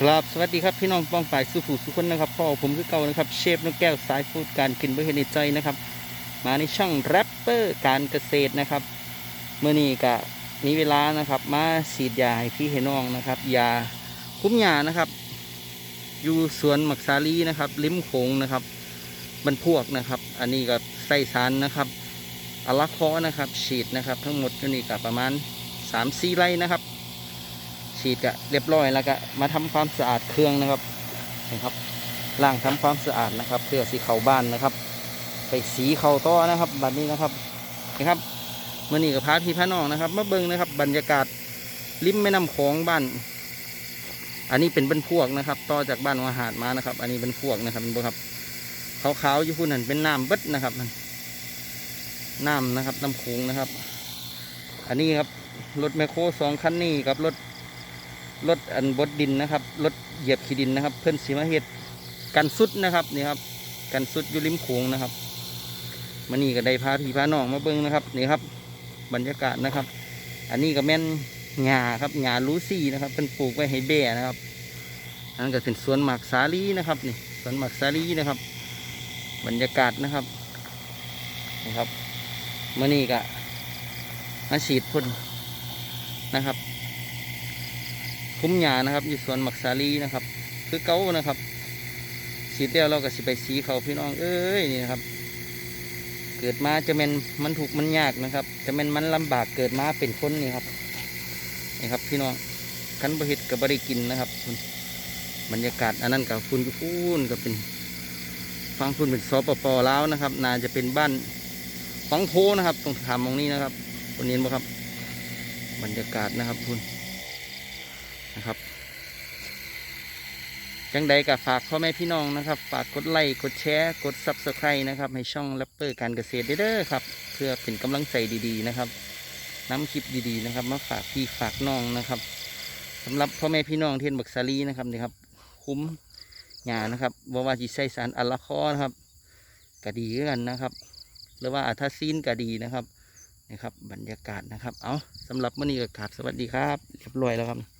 ครับสวัสดีครับพี่น้องป้องฝ่ายสุภูสุคนนะครับพ่อผมคือเก่านะครับเชฟนกแก้วสายฟูดการกินเพื่อเห็นในใจนะครับมาในช่องแรปเปอร์การเกษตรนะครับเมื่อนี้ก็มีเวลานะครับ มาฉีดยาให้พี่ให้น้องนะครับยาคุ้มยานะครับ อยู่สวนหมักสาลีนะครับริมโขงนะครับบรรพวกนะครับ อันนี้ก็ใส่สารนะครับอลาคอนะครับ ฉีดนะครับ ทั้งหมดอยู่นี่ก็ประมาณ3 4ไร่นะครับ ฉีดกะเรียบร้อยแล้วก็มาทำความสะอาดเครื่องนะครับเห็นครับล้างทำความสะอาดนะครับ เพื่อสีเขาบ้านนะครับ ไปสีเขาต้อนะครับบัดนี้นะครับนะครับเมื่อนี้กับพาพี่พาน้องนะครับมาเบิ่งนะครับ บรรยากาศริมแม่น้ำโขงบ้าน อันนี้เป็นบรรพวกนะครับ ต่อจากบ้านวาหาดมานะครับ อันนี้เป็นพวกนะครับเป็นบ่ครับขาวๆอยู่พุ่นนั่นเป็นน้ำเบิดนะครับน้ำนะครับน้ำโขงนะครับ อันนี้ครับรถแมคโครสองคันนี้กับรถ รถอันบดดินนะครับรถเหยียบขี้ดินนะครับ เพื่อนสีมาเฮ็ดกันสุดนะครับนี่ครับกันสุดอยู่ริมโขงนะครับมานี่ก็ได้พาพี่พาน้องมาเบิ้งนะครับนี่ครับ บรรยากาศนะครับ อันนี้ก็แม่นหญ้าครับหญ้าลูซี่นะครับเป็นปลูกไว้ให้แบ่นะครับอันนั้นก็เป็นสวนหมากสาลีนะครับนี่สวนหมากสาลีนะครับ บรรยากาศนะครับนี่ครับมานี่ก็มาฉีดพ่นนะครับ คุ้มหญ้านะครับ อยู่สวนหมักสาลีนะครับ คือเก้านะครับ สีเดียวเราก็สิไปสีเขาพี่น้อง เอ้ยนี่นะครับ เกิดมาจะเป็นมันถูกมันยากนะครับ จะเป็นมันลำบากเกิดมาเป็นคนนี่ครับนี่ครับ พี่น้องคันบริตกับบริกินนะครับคุณบรรยากาศอันนั้นกับคุณกับฟูนก็เป็นฟังคุณเป็นสปปลาวนะครับน่าจะเป็นบ้านฟังโพนะครับ ตรงถามมองนี้นะครับคนนี้บ่ครับ บรรยากาศนะครับคุณ นะครับจังใดก็ฝากพ่อแม่พี่น้องนะครับ ฝากกดไลค์กดแชร์กดซับสไครต์นะครับ ให้ช่องแรปเปอร์การเกษตรเด้อครับ เพื่อเป็นกำลังใจดีๆนะครับน้ำคลิปดีๆนะครับมาฝากพี่ฝากน้องนะครับสำหรับพ่อแม่พี่น้องเทียนบักซาลีนะครับนี่ครับ คุ้มหญ้านะครับบ่ว่าจิใส่สารอัลลาคอนะครับก็ดีกันนะครับ หรือว่าอาทาซีนก็ดีนะครับนี่ครับ บรรยากาศนะครับ เอาสำหรับมื่อนี้ก็กราบสวัสดีครับเรียบร้อยแล้วครับ